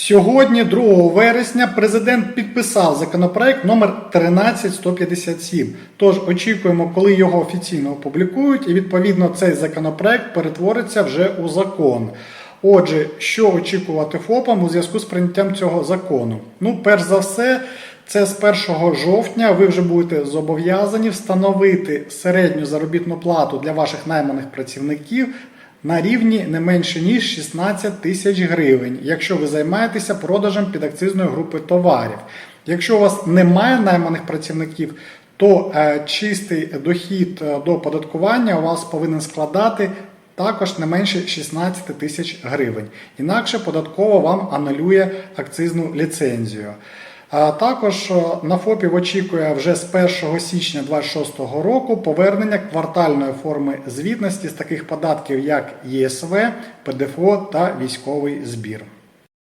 Сьогодні, 2 вересня, президент підписав законопроект номер 13157. Тож очікуємо, коли його офіційно опублікують, і відповідно цей законопроект перетвориться вже у закон. Отже, що очікувати ФОПам у зв'язку з прийняттям цього закону? Ну, перш за все, це з 1 жовтня ви вже будете зобов'язані встановити середню заробітну плату для ваших найманих працівників на рівні не менше ніж 16 тисяч гривень, якщо ви займаєтеся продажем підакцизної групи товарів. Якщо у вас немає найманих працівників, то е, чистий дохід е, до оподаткування у вас повинен складати також не менше 16 тисяч гривень. Інакше податково вам анулює акцизну ліцензію. Також на ФОПів очікує вже з 1 січня 2026 року повернення квартальної форми звітності з таких податків, як ЄСВ, ПДФО та військовий збір.